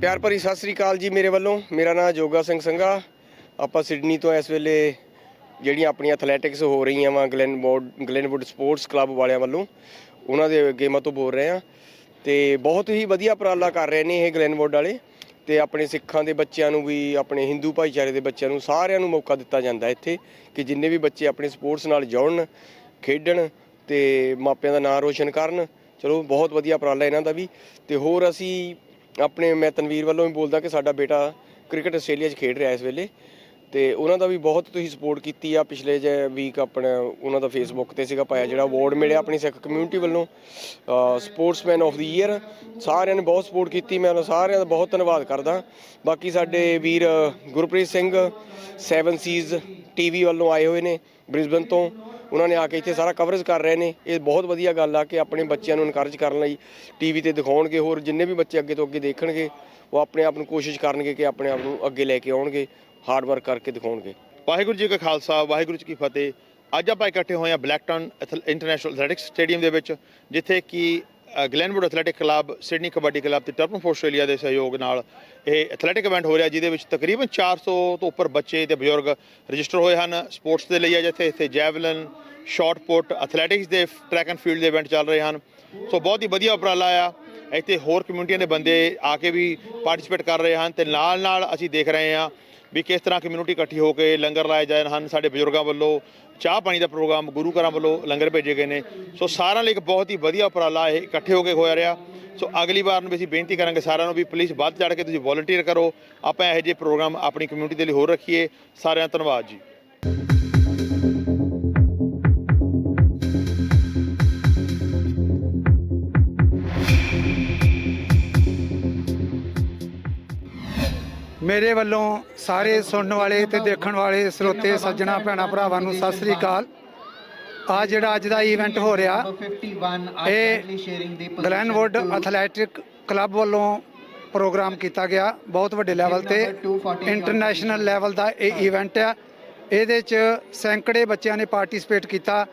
ਪਿਆਰ ਭਰੀ ਸਤਿ ਸ੍ਰੀ ਅਕਾਲ ਜੀ ਮੇਰੇ ਵੱਲੋਂ। ਮੇਰਾ ਨਾਮ ਜੋਗਾ ਸਿੰਘ ਸੰਘਾ। ਆਪਾਂ ਸਿਡਨੀ ਤੋਂ ਇਸ ਵੇਲੇ ਜਿਹੜੀਆਂ ਆਪਣੀਆਂ ਐਥਲੈਟਿਕਸ ਹੋ ਰਹੀਆਂ ਵਾ ਗਲੈਨਵੁੱਡ ਗਲੈਨਵੁੱਡ ਸਪੋਰਟਸ ਕਲੱਬ ਵਾਲਿਆਂ ਵੱਲੋਂ, ਉਹਨਾਂ ਦੇ ਗੇਮਾਂ ਤੋਂ ਬੋਲ ਰਹੇ ਆ। ਤੇ ਬਹੁਤ ਹੀ ਵਧੀਆ ਉਪਰਾਲਾ ਕਰ ਰਹੇ ਨੇ ਇਹ ਗਲੈਨਵੁੱਡ ਵਾਲੇ। ਤੇ ਆਪਣੇ ਸਿੱਖਾਂ ਦੇ ਬੱਚਿਆਂ ਨੂੰ ਵੀ, ਆਪਣੇ ਹਿੰਦੂ ਭਾਈਚਾਰੇ ਦੇ ਬੱਚਿਆਂ ਨੂੰ ਸਾਰਿਆਂ ਨੂੰ ਮੌਕਾ ਦਿੱਤਾ ਜਾਂਦਾ ਇੱਥੇ ਕਿ ਜਿੰਨੇ ਵੀ ਬੱਚੇ ਆਪਣੇ ਸਪੋਰਟਸ ਨਾਲ ਜੁੜਨ, ਖੇਡਣ ਤੇ ਮਾਪਿਆਂ ਦਾ ਨਾਂ ਰੋਸ਼ਨ ਕਰਨ। ਚਲੋ, ਬਹੁਤ ਵਧੀਆ ਉਪਰਾਲਾ ਇਹਨਾਂ ਦਾ ਵੀ। ਤੇ ਹੋਰ ਅਸੀਂ ਆਪਣੇ, ਮੈਂ ਤਨਵੀਰ ਵੱਲੋਂ ਵੀ ਬੋਲਦਾ ਕਿ ਸਾਡਾ ਬੇਟਾ ਕ੍ਰਿਕਟ ਆਸਟ੍ਰੇਲੀਆ 'ਚ ਖੇਡ ਰਿਹਾ ਇਸ ਵੇਲੇ। ਤੇ ਉਹਨਾਂ ਦਾ ਵੀ ਬਹੁਤ ਤੁਸੀਂ ਸਪੋਰਟ ਕੀਤੀ ਆ, ਪਿਛਲੇ ਜੇ ਵੀਕ ਆਪਣਾ ਉਹਨਾਂ ਦਾ ਫੇਸਬੁੱਕ ਤੇ ਸੀਗਾ ਪਾਇਆ ਜਿਹੜਾ ਅਵਾਰਡ ਮਿਲਿਆ ਆਪਣੀ ਸਿੱਖ ਕਮਿਊਨਿਟੀ ਵੱਲੋਂ। ਸਪੋਰਟਸਮੈਨ ਆਫ ਦੀ ਈਅਰ ਸਾਰਿਆਂ ਨੇ ਬਹੁਤ ਸਪੋਰਟ ਕੀਤੀ, ਮੈਂ ਉਹਨਾਂ ਸਾਰਿਆਂ ਦਾ ਬਹੁਤ ਧੰਨਵਾਦ ਕਰਦਾ। ਬਾਕੀ ਸਾਡੇ ਵੀਰ ਗੁਰਪ੍ਰੀਤ ਸਿੰਘ 7 ਸੀਜ਼ ਟੀਵੀ ਵੱਲੋਂ ਆਏ ਹੋਏ ਨੇ ਬ੍ਰਿਸਬਨ ਤੋਂ। ਉਹਨਾਂ ਨੇ ਆ ਕੇ ਇੱਥੇ ਸਾਰਾ ਕਵਰੇਜ ਕਰ ਰਹੇ ਨੇ। ਇਹ ਬਹੁਤ ਵਧੀਆ ਗੱਲ ਆ ਕਿ ਆਪਣੇ ਬੱਚਿਆਂ ਨੂੰ ਇਨਕਰੇਜ ਕਰਨ ਲਈ ਟੀਵੀ ਤੇ ਦਿਖਾਉਣਗੇ ਹੋਰ ਜਿੰਨੇ ਵੀ ਬੱਚੇ ਅੱਗੇ ਤੋਂ ਅੱਗੇ ਦੇਖਣਗੇ, ਉਹ ਆਪਣੇ ਆਪ ਨੂੰ ਕੋਸ਼ਿਸ਼ ਕਰਨਗੇ ਕਿ ਆਪਣੇ ਆਪ ਨੂੰ ਅੱਗੇ ਲੈ ਕੇ ਆਉਣਗੇ ਹਾਰਡ ਵਰਕ ਕਰਕੇ ਦਿਖਾਉਣਗੇ। ਵਾਹਿਗੁਰੂ ਜੀ ਕਾ ਖਾਲਸਾ, ਵਾਹਿਗੁਰੂ ਜੀ ਕੀ ਫਤਿਹ। ਅੱਜ ਆਪਾਂ ਇਕੱਠੇ ਹੋਏ ਹਾਂ ਬਲੈਕਟਨ ਇੰਟਰਨੈਸ਼ਨਲ ਐਥਲੈਟਿਕਸ ਸਟੇਡੀਅਮ ਦੇ ਵਿੱਚ, ਜਿੱਥੇ ਕਿ Glenwood Athletic Club Sydney Kabaddi Club ਤੇ ਟਰਪਨ ਫੋਰ ਆਸਟ੍ਰੇਲੀਆ ਦੇ ਸਹਿਯੋਗ ਨਾਲ ਇਹ ਐਥਲੈਟਿਕ ਇਵੈਂਟ ਹੋ ਰਿਹਾ, ਜਿਹਦੇ ਵਿੱਚ ਤਕਰੀਬਨ 400 ਤੋਂ ਉੱਪਰ ਬੱਚੇ ਤੇ ਬਜ਼ੁਰਗ ਰਜਿਸਟਰ ਹੋਏ ਹਨ। ਸਪੋਰਟਸ ਦੇ ਲਈ ਆ ਜਿੱਥੇ ਇੱਥੇ ਜੈਵਲਨ ਸ਼ਾਰਟ ਪੁੱਟ ਐਥਲੈਟਿਕਸ ਦੇ ਟਰੈਕ ਐਂਡ ਫੀਲਡ ਦੇ ਇਵੈਂਟ ਚੱਲ ਰਹੇ ਹਨ। ਸੋ ਬਹੁਤ ਹੀ ਵਧੀਆ ਉਪਰਾਲਾ ਆ। ਇੱਥੇ ਹੋਰ ਕਮਿਊਨਿਟੀਆਂ ਦੇ ਬੰਦੇ ਆ ਕੇ ਵੀ ਪਾਰਟਿਸਿਪੇਟ ਕਰ ਰਹੇ ਹਨ ਤੇ ਨਾਲ ਨਾਲ ਅਸੀਂ ਦੇਖ ਰਹੇ ਹਾਂ ਵੀ ਕਿਸ ਤਰ੍ਹਾਂ ਕਮਿਊਨਿਟੀ ਇਕੱਠੀ ਹੋ ਕੇ ਲੰਗਰ ਲਾਏ ਜਾਏ ਹਨ ਸਾਡੇ ਬਜ਼ੁਰਗਾਂ ਵੱਲੋਂ, ਚਾਹ ਪਾਣੀ ਦਾ ਪ੍ਰੋਗਰਾਮ ਗੁਰੂ ਘਰਾਂ ਵੱਲੋਂ ਲੰਗਰ ਭੇਜੇ ਗਏ ਨੇ। ਸੋ ਸਾਰਿਆਂ ਲਈ ਇੱਕ ਬਹੁਤ ਹੀ ਵਧੀਆ ਉਪਰਾਲਾ ਇਹ ਇਕੱਠੇ ਹੋ ਕੇ ਹੋਇਆ ਰਿਹਾ। ਸੋ ਅਗਲੀ ਵਾਰ ਨੂੰ ਵੀ ਅਸੀਂ ਬੇਨਤੀ ਕਰਾਂਗੇ ਸਾਰਿਆਂ ਨੂੰ ਵੀ ਪਲੀਜ਼ ਵੱਧ ਚੜ ਕੇ ਤੁਸੀਂ ਵੋਲੰਟੀਅਰ ਕਰੋ। ਆਪਾਂ ਇਹੋ ਜਿਹੇ ਪ੍ਰੋਗਰਾਮ ਆਪਣੀ ਕਮਿਊਨਿਟੀ ਦੇ ਲਈ ਹੋਰ ਰੱਖੀਏ। ਸਾਰਿਆਂ ਦਾ ਧੰਨਵਾਦ ਜੀ। ਮੇਰੇ ਵੱਲੋਂ ਸਾਰੇ ਸੁਣਨ ਵਾਲੇ ਤੇ ਦੇਖਣ ਵਾਲੇ ਸਰੋਤੇ, ਸੱਜਣਾ, ਭੈਣਾ, ਭਰਾਵਾਂ ਨੂੰ ਸਤਿ ਸ੍ਰੀ ਅਕਾਲ। ਆ ਜਿਹੜਾ ਅੱਜ ਦਾ ਇਵੈਂਟ ਹੋ ਰਿਹਾ, ਇਹ ਗਲੈਨਵੁੱਡ ਐਥਲੈਟਿਕ ਕਲੱਬ ਵੱਲੋਂ ਪ੍ਰੋਗਰਾਮ ਕੀਤਾ ਗਿਆ। ਬਹੁਤ ਵੱਡੇ ਲੈਵਲ ਤੇ ਇੰਟਰਨੈਸ਼ਨਲ ਲੈਵਲ ਦਾ ਇਹ ਇਵੈਂਟ ਆ। ਇਹਦੇ ਚ ਸੈਂਕੜੇ ਬੱਚਿਆਂ ਨੇ ਪਾਰਟਿਸਿਪੇਟ ਕੀਤਾ।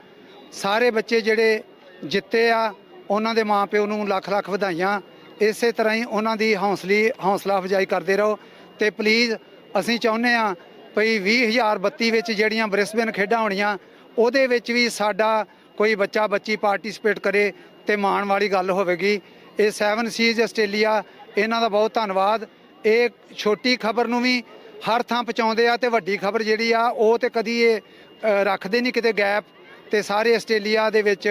ਸਾਰੇ ਬੱਚੇ ਜਿਹੜੇ ਜਿੱਤੇ ਆ, ਉਹਨਾਂ ਦੇ ਮਾਪਿਓ ਨੂੰ ਲੱਖ ਲੱਖ ਵਧਾਈਆਂ। ਇਸੇ ਤਰ੍ਹਾਂ ਹੀ ਉਹਨਾਂ ਦੀ ਹੌਸਲੀ, ਹੌਸਲਾ ਅਫਜ਼ਾਈ ਕਰਦੇ ਰਹੋ। ਤੇ ਪਲੀਜ਼ ਅਸੀਂ ਚਾਹੁੰਦੇ ਆ ਭਈ 20032 ਵਿੱਚ ਜਿਹੜੀਆਂ ਬ੍ਰਿਸਬਨ ਖੇਡਾਂ ਹੋਣੀਆਂ, ਉਹਦੇ ਵਿੱਚ ਵੀ ਸਾਡਾ ਕੋਈ ਬੱਚਾ ਬੱਚੀ ਪਾਰਟਿਸਿਪੇਟ ਕਰੇ ਤੇ ਮਾਣ ਵਾਲੀ ਗੱਲ ਹੋਵੇਗੀ। ਇਹ 7 ਸੀਜ਼ ਆਸਟ੍ਰੇਲੀਆ, ਇਹਨਾਂ ਦਾ ਬਹੁਤ ਧੰਨਵਾਦ। ਇਹ ਛੋਟੀ ਖਬਰ ਨੂੰ ਵੀ ਹਰ ਥਾਂ ਪਹੁੰਚਾਉਂਦੇ ਆ ਤੇ ਵੱਡੀ ਖਬਰ ਜਿਹੜੀ ਆ, ਉਹ ਤੇ ਕਦੀ ਇਹ ਰੱਖਦੇ ਨਹੀਂ ਕਿਤੇ ਗੈਪ ਤੇ ਸਾਰੇ ਆਸਟ੍ਰੇਲੀਆ ਦੇ ਵਿੱਚ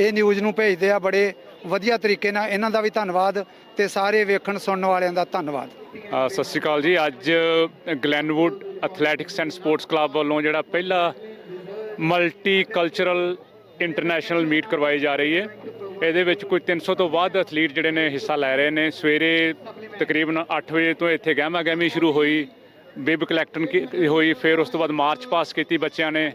ਇਹ ਨਿਊਜ਼ ਨੂੰ ਭੇਜਦੇ ਆ ਬੜੇ ਵਧੀਆ ਤਰੀਕੇ ਨਾਲ। ਇਹਨਾਂ ਦਾ ਵੀ ਧੰਨਵਾਦ ਤੇ ਸਾਰੇ ਵੇਖਣ ਸੁਣਨ ਵਾਲਿਆਂ ਦਾ ਧੰਨਵਾਦ। ਸਤਿ ਸ਼੍ਰੀ ਅਕਾਲ ਜੀ। ਅੱਜ Glenwood Athletics and Sports Club ਵੱਲੋਂ ਜਿਹੜਾ ਪਹਿਲਾ ਮਲਟੀ ਕਲਚਰਲ ਇੰਟਰਨੈਸ਼ਨਲ ਮੀਟ ਕਰਵਾਈ ਜਾ ਰਹੀ ਹੈ। ਇਹਦੇ ਵਿੱਚ ਕੋਈ 300 ਤੋਂ ਵੱਧ ਐਥਲੀਟ ਜਿਹੜੇ ਨੇ ਹਿੱਸਾ ਲੈ ਰਹੇ ਨੇ। ਸਵੇਰੇ ਤਕਰੀਬਨ 8 ਵਜੇ ਤੋਂ ਇੱਥੇ ਗਹਿਮਾ ਗਹਿਮੀ ਸ਼ੁਰੂ ਹੋਈ, ਬਿਬ ਕਲੈਕਟਨ ਕੀ- ਹੋਈ, ਫਿਰ ਉਸ ਤੋਂ ਬਾਅਦ ਮਾਰਚ ਪਾਸ ਕੀਤੀ ਬੱਚਿਆਂ ਨੇ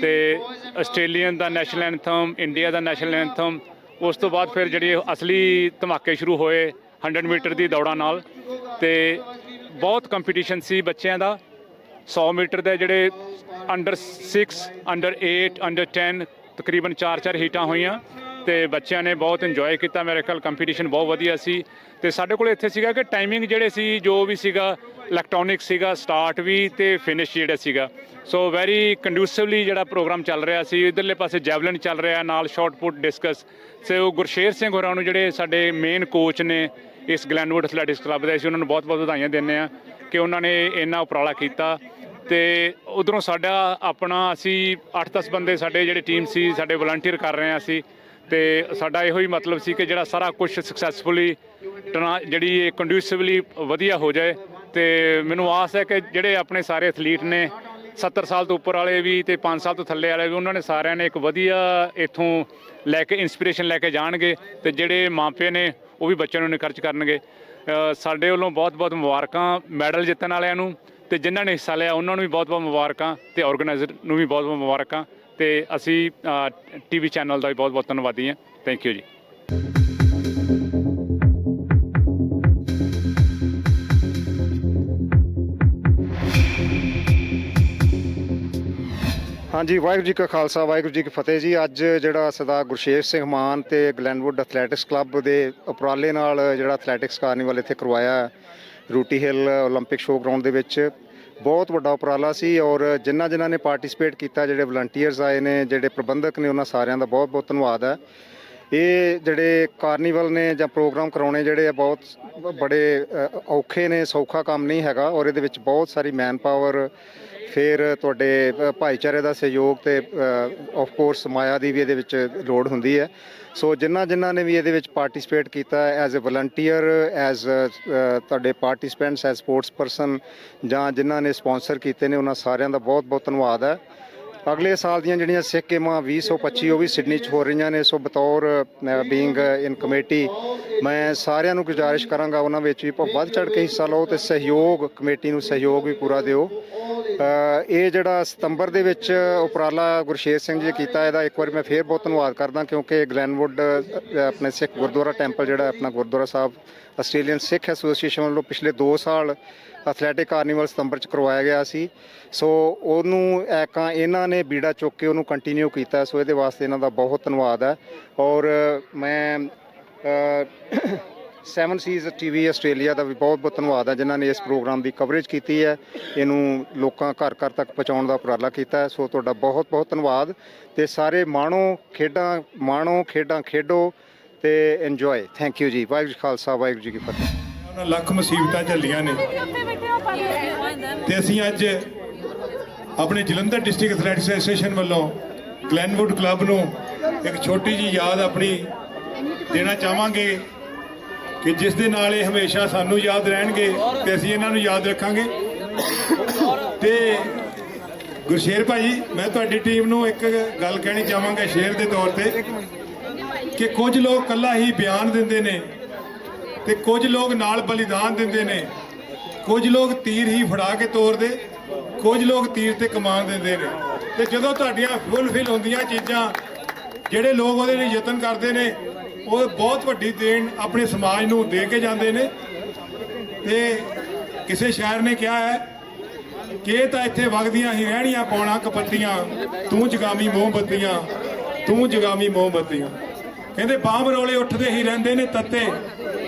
ਤੇ ਆਸਟ੍ਰੇਲੀਅਨ ਦਾ ਨੈਸ਼ਨਲ ਐਂਥਮ, ਇੰਡੀਆ ਦਾ ਨੈਸ਼ਨਲ ਐਂਥਮ, ਉਸ ਤੋਂ ਬਾਅਦ ਫਿਰ ਜਿਹੜੀ ਅਸਲੀ ਧਮਾਕੇ ਸ਼ੁਰੂ ਹੋਏ 100 ਮੀਟਰ ਦੀ ਦੌੜਾਂ ਨਾਲ। ਤੇ ਬਹੁਤ ਕੰਪੀਟੀਸ਼ਨ ਸੀ ਬੱਚਿਆਂ ਦਾ। 100 ਮੀਟਰ ਦੇ ਜਿਹੜੇ ਅੰਡਰ 6 ਅੰਡਰ 8 ਅੰਡਰ 10 ਤਕਰੀਬਨ 4-4 ਹੀਟਾਂ ਹੋਈਆਂ ਤੇ ਬੱਚਿਆਂ ਨੇ ਬਹੁਤ ਇੰਜੋਏ ਕੀਤਾ। ਮੇਰੇ ਖਿਆਲ ਕੰਪੀਟੀਸ਼ਨ ਬਹੁਤ ਵਧੀਆ ਸੀ ਤੇ ਸਾਡੇ ਕੋਲ ਇੱਥੇ ਸੀਗਾ ਕਿ ਟਾਈਮਿੰਗ ਜਿਹੜੇ ਸੀ, ਜੋ ਵੀ ਸੀਗਾ ਇਲੈਕਟ੍ਰੋਨਿਕ ਸੀਗਾ ਸਟਾਰਟ ਵੀ ਤੇ ਫਿਨਿਸ਼ ਜਿਹੜਾ ਸੀਗਾ। ਸੋ ਵੈਰੀ ਕੰਡੂਸਿਵਲੀ ਜਿਹੜਾ ਪ੍ਰੋਗਰਾਮ ਚੱਲ ਰਿਹਾ ਸੀ, ਇਧਰਲੇ ਪਾਸੇ ਜੈਵਲਿਨ ਚੱਲ ਰਿਹਾ, ਨਾਲ shot put discus so Gursher Singh ਹੋਰਾਂ ਨੂੰ ਜਿਹੜੇ ਸਾਡੇ ਮੇਨ ਕੋਚ ਨੇ ਇਸ ਗਲੈਨਵੁੱਡ ਐਥਲੈਟਿਕਸ ਕਲੱਬ ਦੇ ਅਸੀਂ ਉਹਨਾਂ ਨੂੰ ਬਹੁਤ-ਬਹੁਤ ਵਧਾਈਆਂ ਦਿੰਦੇ ਆ ਕਿ ਉਹਨਾਂ ਨੇ ਇੰਨਾ ਉਪਰਾਲਾ ਕੀਤਾ ਤੇ ਉਧਰੋਂ ਸਾਡਾ ਆਪਣਾ ਅਸੀਂ 8-10 ਬੰਦੇ ਸਾਡੇ ਜਿਹੜੇ ਟੀਮ ਸੀ, ਸਾਡੇ ਵਲੰਟੀਅਰ ਕਰ ਰਹੇ ਆ ਅਸੀਂ ਤੇ ਸਾਡਾ ਇਹੋ ਹੀ ਮਤਲਬ ਸੀ ਕਿ ਜਿਹੜਾ ਸਾਰਾ ਕੁਝ ਸਕਸੈਸਫੁਲੀ ਜਿਹੜੀ ਇਹ ਕੰਡੂਸਿਵਲੀ ਵਧੀਆ ਹੋ ਜਾਏ ਤੇ ਮੈਨੂੰ ਆਸ ਹੈ ਕਿ ਜਿਹੜੇ ਆਪਣੇ ਸਾਰੇ ਐਥਲੀਟ ਨੇ 70 ਸਾਲ ਤੋਂ ਉੱਪਰ ਵਾਲੇ ਵੀ ਤੇ 5 ਸਾਲ ਤੋਂ ਥੱਲੇ ਵਾਲੇ ਵੀ, ਉਹਨਾਂ ਨੇ ਸਾਰਿਆਂ ਨੇ ਇੱਕ ਵਧੀਆ ਇਥੋਂ ਲੈ ਕੇ ਇਨਸਪੀਰੇਸ਼ਨ ਲੈ ਕੇ ਜਾਣਗੇ ਤੇ ਜਿਹੜੇ ਮਾਪੇ ਨੇ ਉਹ ਵੀ ਬੱਚਿਆਂ ਨੂੰ ਨਿਕਰਚ ਕਰਨਗੇ। ਸਾਡੇ ਵੱਲੋਂ ਬਹੁਤ-ਬਹੁਤ ਮੁਬਾਰਕਾਂ ਮੈਡਲ ਜਿੱਤਣ ਵਾਲਿਆਂ ਨੂੰ ਤੇ ਜਿਨ੍ਹਾਂ ਨੇ ਹਿੱਸਾ ਲਿਆ ਉਹਨਾਂ ਨੂੰ ਵੀ ਬਹੁਤ-ਬਹੁਤ ਮੁਬਾਰਕਾਂ ਤੇ ਆਰਗੇਨਾਈਜ਼ਰ ਨੂੰ ਵੀ ਬਹੁਤ-ਬਹੁਤ ਮੁਬਾਰਕਾਂ ਤੇ ਅਸੀਂ ਟੀਵੀ ਚੈਨਲ ਦਾ ਵੀ ਬਹੁਤ-ਬਹੁਤ ਧੰਨਵਾਦੀ ਹਾਂ। ਥੈਂਕ ਯੂ ਜੀ। ਹਾਂਜੀ ਵਾਹਿਗੁਰੂ ਜੀ ਕਾ ਖਾਲਸਾ ਵਾਹਿਗੁਰੂ ਜੀ ਕੀ ਫਤਿਹ ਜੀ ਅੱਜ ਜਿਹੜਾ ਸਰਦਾਰ ਗੁਰਸ਼ੇਖ ਸਿੰਘ ਮਾਨ ਤੇ ਗਲੈਨਵੁੱਡ ਐਥਲੈਟਿਕਸ ਕਲੱਬ ਦੇ ਉਪਰਾਲੇ ਨਾਲ ਜਿਹੜਾ ਐਥਲੈਟਿਕਸ ਕਾਰਨੀਵਲ ਇੱਥੇ ਕਰਵਾਇਆ ਹੈ, ਰੂਟੀ ਹਿੱਲ 올림픽 ਸ਼ੋਅ ਗਰਾਊਂਡ ਦੇ ਵਿੱਚ ਬਹੁਤ ਵੱਡਾ ਉਪਰਾਲਾ ਸੀ ਔਰ ਜਿਨ੍ਹਾਂ ਜਿਨ੍ਹਾਂ ਨੇ ਪਾਰਟਿਸਿਪੇਟ ਕੀਤਾ ਜਿਹੜੇ ਵਲੰਟੀਅਰਸ ਆਏ ਨੇ ਜਿਹੜੇ ਪ੍ਰਬੰਧਕ ਨੇ ਉਹਨਾਂ ਸਾਰਿਆਂ ਦਾ ਬਹੁਤ ਬਹੁਤ ਧੰਨਵਾਦ ਹੈ ਇਹ ਜਿਹੜੇ ਕਾਰਨੀਵਲ ਨੇ ਜਾਂ ਪ੍ਰੋਗਰਾਮ ਕਰਾਉਣੇ ਜਿਹੜੇ ਆ ਬਹੁਤ ਬੜੇ ਅ, ਔਖੇ ਨੇ ਸੌਖਾ ਕੰਮ ਨਹੀਂ ਹੈਗਾ ਔਰ ਇਹਦੇ ਵਿੱਚ ਬਹੁਤ ਸਾਰੀ ਮੈਨ ਪਾਵਰ ਫਿਰ ਤੁਹਾਡੇ ਭਾਈਚਾਰੇ ਦਾ ਸਹਿਯੋਗ ਤੇ ਆਫ ਕੋਰਸ ਮਾਇਆ ਦੀ ਵੀ ਇਹਦੇ ਵਿੱਚ ਲੋੜ ਹੁੰਦੀ ਹੈ। ਸੋ ਜਿਨ੍ਹਾਂ ਜਿਨ੍ਹਾਂ ਨੇ ਵੀ ਇਹਦੇ ਵਿੱਚ ਪਾਰਟਿਸਿਪੇਟ ਕੀਤਾ ਐਜ਼ ਅ ਵਲੰਟੀਅਰ ਐਜ਼ ਤੁਹਾਡੇ ਪਾਰਟਿਸਪੈਂਟਸ ਐਜ਼ ਸਪੋਰਟਸ ਪਰਸਨ ਜਾਂ ਜਿਨ੍ਹਾਂ ਨੇ ਸਪਾਂਸਰ ਕੀਤੇ ਨੇ, ਉਹਨਾਂ ਸਾਰਿਆਂ ਦਾ ਬਹੁਤ ਬਹੁਤ ਧੰਨਵਾਦ ਹੈ। ਅਗਲੇ ਸਾਲ ਦੀਆਂ ਜਿਹੜੀਆਂ ਸਿੱਖ ਗੇਮਾਂ 2025 ਉਹ ਵੀ ਸਿਡਨੀ 'ਚ ਹੋ ਰਹੀਆਂ ਨੇ। ਸੋ ਬਤੌਰ ਬੀਇੰਗ ਇਨ ਕਮੇਟੀ ਮੈਂ ਸਾਰਿਆਂ ਨੂੰ ਗੁਜ਼ਾਰਿਸ਼ ਕਰਾਂਗਾ ਉਹਨਾਂ ਵਿੱਚ ਵੀ ਭ- ਵੱਧ ਚੜ ਕੇ ਹਿੱਸਾ ਲਓ ਤੇ ਸਹਿਯੋਗ ਕਮੇਟੀ ਨੂੰ ਸਹਿਯੋਗ ਵੀ ਪੂਰਾ ਦਿਓ। ਇਹ ਜਿਹੜਾ ਸਤੰਬਰ ਦੇ ਵਿੱਚ ਉਪਰਾਲਾ ਗੁਰਸ਼ੇਰ ਸਿੰਘ ਜੀ ਕੀਤਾ, ਇਹਦਾ ਇੱਕ ਵਾਰ ਮੈਂ ਫੇਰ ਬਹੁਤ ਧੰਨਵਾਦ ਕਰਦਾ ਕਿਉਂਕਿ ਗਲੈਨਵੁੱਡ ਆਪਣੇ ਸਿੱਖ ਗੁਰਦੁਆਰਾ ਟੈਂਪਲ ਜਿਹੜਾ ਆਪਣਾ ਗੁਰਦੁਆਰਾ ਸਾਹਿਬ, ਆਸਟ੍ਰੇਲੀਅਨ ਸਿੱਖ ਐਸੋਸੀਏਸ਼ਨ ਵੱਲੋਂ ਪਿਛਲੇ 2 ਸਾਲ ਐਥਲੈਟਿਕ ਕਾਰਨੀਵਲ ਸਤੰਬਰ ਚ ਕਰਵਾਇਆ ਗਿਆ ਸੀ। ਸੋ ਉਹਨੂੰ ਐਕਾਂ ਇਹਨਾਂ ਨੇ ਬੀੜਾ ਚੁੱਕ ਕੇ ਉਹਨੂੰ ਕੰਟੀਨਿਊ ਕੀਤਾ, ਸੋ ਇਹਦੇ ਵਾਸਤੇ ਇਹਨਾਂ ਦਾ ਬਹੁਤ ਧੰਨਵਾਦ ਹੈ। ਔਰ ਮੈਂ ਸੈਵਨ ਸੀਜ਼ ਟੀਵੀ ਆਸਟ੍ਰੇਲੀਆ ਦਾ ਵੀ ਬਹੁਤ ਬਹੁਤ ਧੰਨਵਾਦ ਹੈ, ਜਿਨ੍ਹਾਂ ਨੇ ਇਸ ਪ੍ਰੋਗਰਾਮ ਦੀ ਕਵਰੇਜ ਕੀਤੀ ਹੈ। ਇਹਨੂੰ ਲੋਕਾਂ ਘਰ ਘਰ ਤੱਕ ਪਹੁੰਚਾਉਣ ਦਾ ਉਪਰਾਲਾ ਕੀਤਾ ਹੈ। ਸੋ ਤੁਹਾਡਾ ਬਹੁਤ ਬਹੁਤ ਧੰਨਵਾਦ ਤੇ ਸਾਰੇ ਮਾਣੋ ਖੇਡਾਂ ਮਾਣੋ ਖੇਡਾਂ ਖੇਡੋ ਤੇ ਇੰਜੋਏ ਥੈਂਕ ਯੂ ਜੀ। ਵਾਹਿਗੁਰੂ ਜੀ ਖਾਲਸਾ, ਵਾਹਿਗੁਰੂ ਜੀ ਕੀ ਫਤਿਹ। ਉਹਨਾਂ ਲੱਖ ਮੁਸੀਬਤਾਂ ਝੱਲੀਆਂ ਨੇ। ਤੇ ਅਸੀਂ ਅੱਜ ਆਪਣੇ ਜਲੰਧਰ ਡਿਸਟ੍ਰਿਕਟ ਐਥਲੈਟਿਕਸ ਐਸੋਸੀਏਸ਼ਨ ਵੱਲੋਂ ਗਲੈਨਵੁੱਡ ਕਲੱਬ ਨੂੰ ਇੱਕ ਛੋਟੀ ਜੀ ਯਾਦ ਆਪਣੀ ਦੇਣਾ ਚਾਹਾਂਗੇ। ਕਿ ਜਿਸ ਦੇ ਨਾਲ ਇਹ ਹਮੇਸ਼ਾ ਸਾਨੂੰ ਯਾਦ ਰਹਿਣਗੇ ਤੇ ਅਸੀਂ ਇਹਨਾਂ ਨੂੰ ਯਾਦ ਰੱਖਾਂਗੇ। ਤੇ ਗੁਰਸ਼ੇਰ ਭਾਜੀ ਮੈਂ ਤੁਹਾਡੀ ਟੀਮ ਨੂੰ ਇੱਕ ਗੱਲ ਕਹਿਣੀ ਚਾਹਾਂਗਾ ਸ਼ੇਰ ਦੇ ਤੌਰ ਤੇ, ਕਿ ਕੁਝ ਲੋਕ ਕੱਲਾ ਹੀ ਬਿਆਨ ਦਿੰਦੇ ਨੇ ਤੇ ਕੁਝ ਲੋਕ ਨਾਲ ਬਲੀਦਾਨ ਦਿੰਦੇ ਨੇ। ਕੁਝ ਲੋਕ ਤੀਰ ਹੀ ਫੜਾ ਕੇ ਤੋਰਦੇ, ਕੁਝ ਲੋਕ ਤੀਰ ਤੇ ਕਮਾਨ ਦਿੰਦੇ ਨੇ। ਤੇ ਜਦੋਂ ਤੁਹਾਡੀਆਂ ਫੁੱਲਫਿਲ ਹੁੰਦੀਆਂ ਚੀਜ਼ਾਂ, ਜਿਹੜੇ ਲੋਕ ਉਹਦੇ ਲਈ ਯਤਨ ਕਰਦੇ ਨੇ ਉਹ ਬਹੁਤ ਵੱਡੀ ਦੇਣ ਆਪਣੇ ਸਮਾਜ ਨੂੰ ਦੇ ਕੇ ਜਾਂਦੇ ਨੇ। ਤੇ ਕਿਸੇ ਸ਼ਾਇਰ ਨੇ ਕਿਹਾ ਹੈ ਕਿ ਇਹ ਤਾਂ ਇੱਥੇ ਵਗਦੀਆਂ ਹੀ ਰਹਿਣੀਆਂ ਪੌਣਾ ਕਪੱਤੀਆਂ, ਤੂੰ ਜਗਾਮੀ ਮੋਮਬੱਤੀਆਂ, ਤੂੰ ਜਗਾਮੀ ਮੋਮਬੱਤੀਆਂ। ਕਹਿੰਦੇ ਬਾਂਬ ਰੋਲੇ ਉੱਠਦੇ ਹੀ ਰਹਿੰਦੇ ਨੇ ਤੱਤੇ,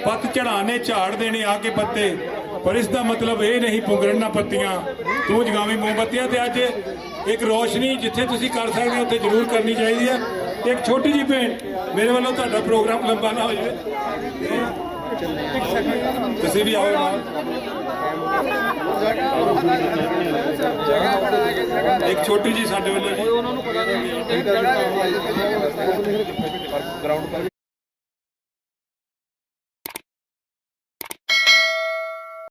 ਪੱਤ ਚੜਾਣੇ ਝਾੜ ਦੇਣੇ ਆ ਕੇ ਪੱਤੇ। ਪਰ ਇਸ ਦਾ ਮਤਲਬ ਇਹ ਨਹੀਂ ਪੁੰਗਰਨ ਨਾ ਪੱਤੀਆਂ, ਤੂੰ ਜਗਾਮੀ ਮੋਮਬੱਤੀਆਂ ਤੇ ਅੱਜ ਇੱਕ ਰੋਸ਼ਨੀ ਜਿੱਥੇ ਤੁਸੀਂ ਕਰ ਸਕਦੇ ਹੋ, ਉੱਥੇ ਜ਼ਰੂਰ ਕਰਨੀ ਚਾਹੀਦੀ ਹੈ। ਇੱਕ ਛੋਟੀ ਜਿਹੀ ਭੇਂਟ ਮੇਰੇ ਵੱਲੋਂ ਤੁਹਾਡਾ ਪ੍ਰੋਗਰਾਮ ਲੰਬਾ ਨਾ ਹੋ ਜਾਵੇ ਤੁਸੀਂ ਵੀ ਆਓ ਨਾਲ। ਇੱਕ ਛੋਟੀ ਜੀ ਸਾਡੇ ਵੱਲੋਂ ਜੀ